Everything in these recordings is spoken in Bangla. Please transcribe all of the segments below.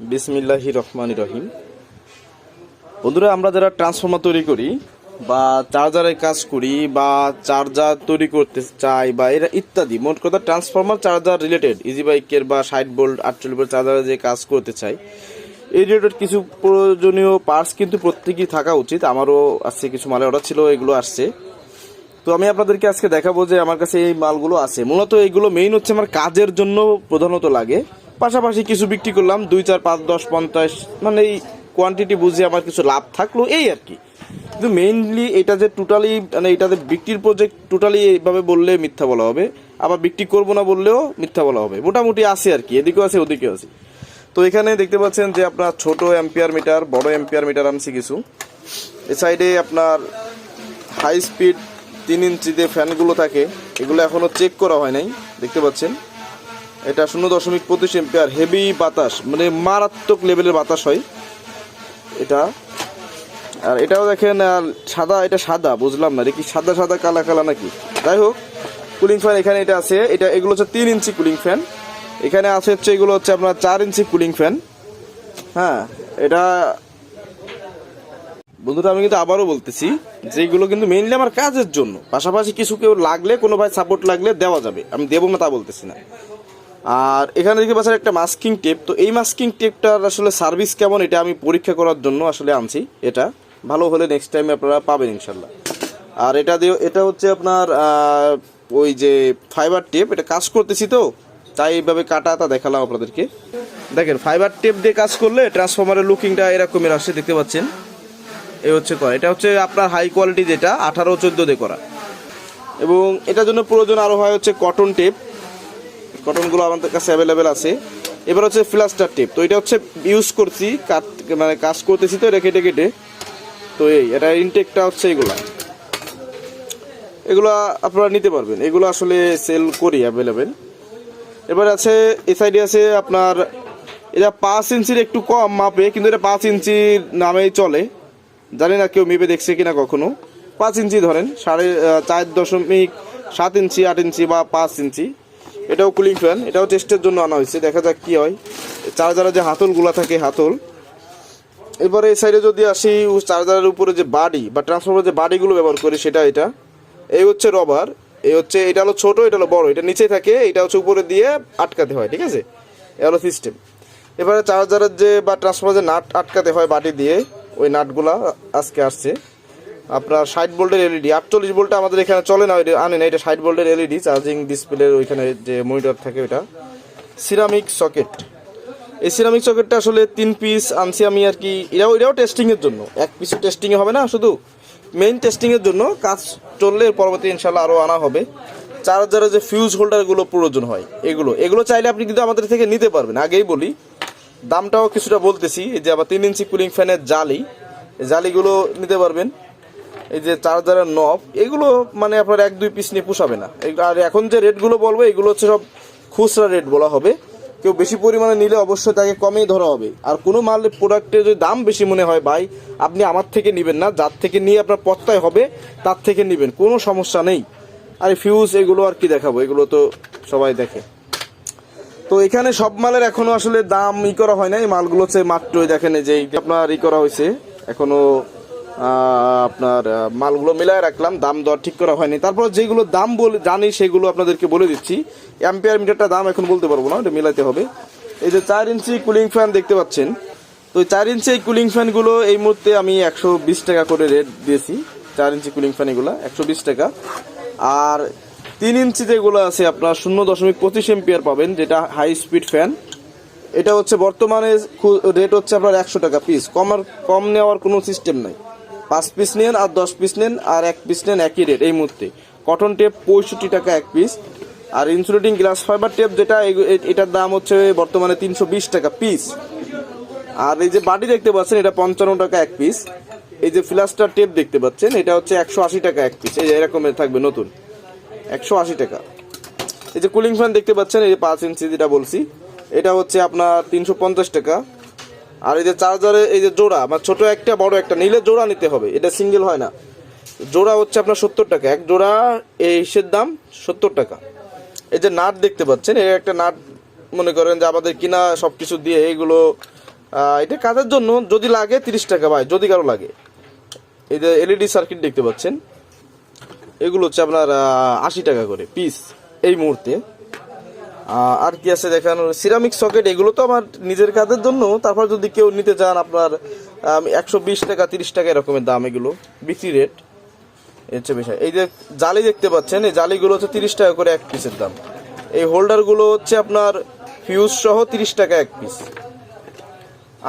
বিসমিল্লাহি রহমান রহিম। বন্ধুরা, আমরা যারা ট্রান্সফর্মার তৈরি করি বা চার্জারের কাজ করি বা চার্জার তৈরি করতে চাই বা এরা ইত্যাদি, মোট কথা ট্রান্সফর্মার চার্জার রিলেটেড ইজি বাইকের বা ষাট বোল্ট আটচল্লিশ বোল্ট চার্জারে যে কাজ করতে চাই, এই রিলেটেড কিছু প্রয়োজনীয় পার্টস কিন্তু প্রত্যেকেই থাকা উচিত। আমারও আসছে কিছু মালের অর্ডার ছিল, এগুলো আসছে। তো আমি আপনাদেরকে আজকে দেখাবো যে আমার কাছে এই মালগুলো আছে। মূলত এইগুলো মেইন হচ্ছে আমার কাজের জন্য প্রধানত লাগে। পাশাপাশি কিছু বিক্রি করলাম, দুই, চার, পাঁচ, দশ, পঞ্চাশ মানে এই কোয়ান্টিটি বুঝে আমার কিছু লাভ থাকল, এই আর কি। কিন্তু মেইনলি এটা যে টোটালি মানে এটাতে বিক্রির প্রজেক্ট টোটালি এইভাবে বললে মিথ্যা বলা হবে। আবার বিক্রি করব না বললেও মিথ্যা বলা হবে। মোটামুটি আছে আর কি, এদিকেও আছে, ওদিকেও আছে। তো এখানে দেখতে পাচ্ছেন যে আপনার ছোট এম্পিয়ার মিটার বড় এম্পিয়ার মিটার আনছি কিছু। এ সাইডে আপনার হাই স্পিড তিন ইঞ্চিতে ফ্যানগুলো থাকে, এগুলো এখনও চেক করা হয় নাই, দেখতে পাচ্ছেন। এটা শূন্য দশমিক পঁচিশ এম্পিয়ার হেভি বাতাস মানে মারাত্মক লেভেলের বাতাস হয়। এটা, আর এটাও দেখেন সাদা, এটা সাদা, বুঝলাম না কি সাদা সাদা কালা কালা নাকি? যাই হোক কুলিং ফ্যান এখানে এটা আছে, এটা এগুলো হচ্ছে তিন ইঞ্চি কুলিং ফ্যান এখানে আছে হচ্ছে এগুলো হচ্ছে আপনার চার ইঞ্চি কুলিং ফ্যান হ্যাঁ এটা, বন্ধুরা আমি কিন্তু আবারও বলতেছি যে এগুলো কিন্তু মেইনলি আমার কাজের জন্য, পাশাপাশি কিছু কেউ লাগলে, কোনো ভাই সাপোর্ট লাগলে দেওয়া যাবে, আমি দেবো না তা বলতেছি না। আর এখানে দেখতে পাচ্ছেন একটা মাস্কিং টেপ তো এই মাস্কিং টেপটার আসলে সার্ভিস কেমন এটা আমি পরীক্ষা করার জন্য আসলে আনছি এটা। ভালো হলে নেক্সট টাইম আপনারা পাবেন ইনশাল্লাহ। আর এটা দিয়ে, এটা হচ্ছে আপনার ওই যে ফাইবার টেপ এটা কাজ করতেছি তো, তাই এইভাবে কাটা তা দেখালাম আপনাদেরকে। দেখেন ফাইবার টেপ দিয়ে কাজ করলে ট্রান্সফরমারের লুকিংটা এরকমের আসছে দেখতে পাচ্ছেন? এই হচ্ছে করা। এটা হচ্ছে আপনার হাই কোয়ালিটি যেটা, আঠারো চোদ্দ দিয়ে করা। এবং এটার জন্য প্রয়োজন আরও হয় হচ্ছে কটন টেপ কটনগুলো আমাদের কাছে অ্যাভেলেবেল আছে। এবার হচ্ছে ফ্লাস্টার টেপ তো এটা হচ্ছে ইউজ করছি কাট মানে কাজ করতেছি তো এটা কেটে কেটে। তো এই, এটা ইনটেকটা হচ্ছে এগুলা। এগুলো আপনারা নিতে পারবেন। এগুলো আসলে সেল করি অ্যাভেলেবেল এবার আছে এ সাইডে আছে আপনার, এটা পাঁচ ইঞ্চির একটু কম মাপে, কিন্তু এটা পাঁচ ইঞ্চির নামেই চলে। জানি না কেউ মেপে দেখছে কিনা কখনো। পাঁচ ইঞ্চি ধরেন, সাড়ে চার দশমিক সাত ইঞ্চি, আট ইঞ্চি বা পাঁচ ইঞ্চি। এটাও কুলিং ফ্যান এটাও টেস্টের জন্য আনা হয়েছে। দেখা যাক কি হয়। চার্জারের যে হাতলগুলা থাকে, হাতল। এবারে এই সাইডে যদি আসি, চার্জারের উপরে যে বাডি বা ট্রান্সফর্মার যে বাডিগুলো ব্যবহার করি, সেটা এটা। এই হচ্ছে রবার এই হচ্ছে, এটা হলো ছোট, এটা হলো বড়। এটা নিচে থাকে, এটা হচ্ছে উপরে দিয়ে আটকাতে হয়, ঠিক আছে? এ হলো সিস্টেম এবারে চার্জারের যে বা ট্রান্সফর্মার যে নাট আটকাতে হয় বাটি দিয়ে, ওই নাটগুলা আজকে আসছে। আপনার ষাট ভোল্টের এলইডি আটচল্লিশ ভোল্টে আমাদের এখানে চলে না আনে না, এটা ষাট ভোল্টের এলইডি চার্জিং ডিসপ্লের ওইখানে যে মনিটর থাকে ওইটা। সিরামিক সকেট এই সিরামিক সকেটটা আসলে তিন পিস আনছি আমি আর কি এটাও এটাও টেস্টিংয়ের জন্য। এক পিস টেস্টিংয়ে হবে না, শুধু মেইন টেস্টিংয়ের জন্য কাজ চললে পরবর্তী ইনশাল্লাহ আরও আনা হবে। চার্জারের যে ফিউজ হোল্ডারগুলো প্রয়োজন হয়, এগুলো। এগুলো চাইলে আপনি কিন্তু আমাদের থেকে নিতে পারবেন, আগেই বলি। দামটাও কিছুটা বলতেছি, এই যে আবার তিন ইঞ্চি কুলিং ফ্যানের জালি জালিগুলো নিতে পারবেন। এই যে চার্জারের নব, এগুলো মানে আপনার এক, দুই পিস নিয়ে পোষাবে না। আর এখন যে রেটগুলো বলব, এগুলো হচ্ছে সব খুচরা রেট বলা হবে। কেউ বেশি পরিমাণে নিলে অবশ্যই তাকে কমেই ধরা হবে। আর কোনো মাল প্রোডাক্টের যদি দাম বেশি মনে হয়, ভাই, আপনি আমার থেকে নেবেন না, যার থেকে নিয়ে আপনার পত্তায় হবে, তার থেকে নেবেন, কোনো সমস্যা নেই। আর ফিউজ এগুলো আর কি দেখাবো, এগুলো তো সবাই দেখে। তো এখানে সব মালের এখনও আসলে দাম ই করা হয় না এই মালগুলো হচ্ছে মাত্রই দেখেন যে আপনার ই করা হয়েছে, এখনও আপনার মালগুলো মিলায় রাখলাম, দাম দর ঠিক করা হয়নি। তারপর যেগুলো দাম বলে জানি, সেগুলো আপনাদেরকে বলে দিচ্ছি। অ্যাম্পিয়ার মিটারটা দাম এখন বলতে পারব না, ওটা মিলাতে হবে। এই যে চার ইঞ্চি কুলিং ফ্যান দেখতে পাচ্ছেন। তো চার ইঞ্চি এই কুলিং ফ্যানগুলো এই মুহূর্তে আমি একশো বিশ টাকা করে রেট দিয়েছি, চার ইঞ্চি কুলিং ফ্যান এগুলো, একশো বিশ টাকা। আর তিন ইঞ্চি যেগুলো আছে, আপনার শূন্য দশমিক পঁচিশ এম্পিয়ার পাবেন, যেটা হাই স্পিড ফ্যান এটা হচ্ছে বর্তমানে রেট হচ্ছে আপনার একশো টাকা পিস কম আর কম নেওয়ার কোনো সিস্টেম নাই। পাঁচ পিস নেন আর দশ পিস নেন আর এক পিস নেন একই রেট এই মুহূর্তে। কটন টেপ পঁয়ষট্টি টাকা এক পিস আর ইনসুলেটিং গ্লাস ফাইবার টেপ যেটা এটার দাম হচ্ছে বর্তমানে তিনশো বিশ টাকা পিস আর এই যে বাটি দেখতে পাচ্ছেন, এটা পঞ্চান্ন টাকা এক পিস এই যে ফ্লাস্টার টেপ দেখতে পাচ্ছেন, এটা হচ্ছে একশো আশি টাকা এক পিস এই যে এরকমের থাকবে নতুন। একশো আশি টাকা। এই যে কুলিং ফ্যান দেখতে পাচ্ছেন, এই যে পাঁচ ইঞ্চি যেটা বলছি, এটা হচ্ছে আপনার তিনশো পঞ্চাশ টাকা। আর এই যে চার্জারে এই যে জোড়া মানে ছোট একটা, বড় একটা, নিলে জোড়া নিতে হবে, এটা সিঙ্গেল হয় না। জোড়া হচ্ছে আপনার সত্তর টাকা, এক জোড়া এই ইসের দাম সত্তর টাকা। এই যে নাট দেখতে পাচ্ছেন এই একটা নাট মনে করেন যে আমাদের কিনা সব কিছু দিয়ে এইগুলো এটা কাজের জন্য যদি লাগে তিরিশ টাকা ভাই, যদি কারও লাগে। এই যে এলইডি সার্কিট দেখতে পাচ্ছেন, এগুলো হচ্ছে আপনার আশি টাকা করে পিস এই মুহূর্তে। আর কি আছে দেখেন? সিরামিক সকেট এগুলো তো আমার নিজের কাজের জন্য। তারপর যদি কেউ নিতে চান আপনার একশো বিশ টাকা, তিরিশ টাকা এরকমের দাম এগুলো, বিক্রি রেট হচ্ছে বিষয় এই যে জালি দেখতে পাচ্ছেন, এই জালিগুলো হচ্ছে তিরিশ টাকা করে এক পিসের দাম। এই হোল্ডারগুলো হচ্ছে আপনার ফিউজ সহ তিরিশ টাকা এক পিস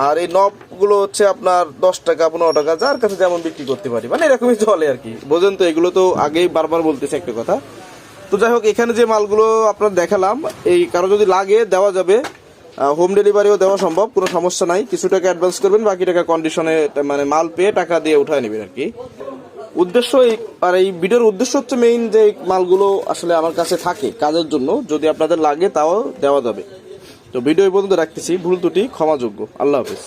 আর এই নবগুলো হচ্ছে আপনার দশ টাকা, পনেরো টাকা, যার কাছে যেমন বিক্রি করতে পারি। মানে এরকমই চলে আর কি। বোঝেন তো, এগুলো তো আগেই বারবার বলতেছে একটা কথা। তো যাই হোক, এখানে যে মালগুলো আপনার দেখালাম, এই কারও যদি লাগে দেওয়া যাবে। হোম ডেলিভারিও দেওয়া সম্ভব, কোনো সমস্যা নাই। কিছু টাকা অ্যাডভান্স করবেন, বাকি টাকা কন্ডিশনে মানে মাল পেয়ে টাকা দিয়ে উঠায় নেবেন আর কি। উদ্দেশ্য এই, আর এই ভিডিওর উদ্দেশ্য হচ্ছে মেইন যে মালগুলো আসলে আমার কাছে থাকে কাজের জন্য, যদি আপনাদের লাগে তাও দেওয়া যাবে। তো ভিডিও পর্যন্ত রাখতেছি, ভুল ত্রুটি, ক্ষমাযোগ্য। আল্লাহ হাফিজ।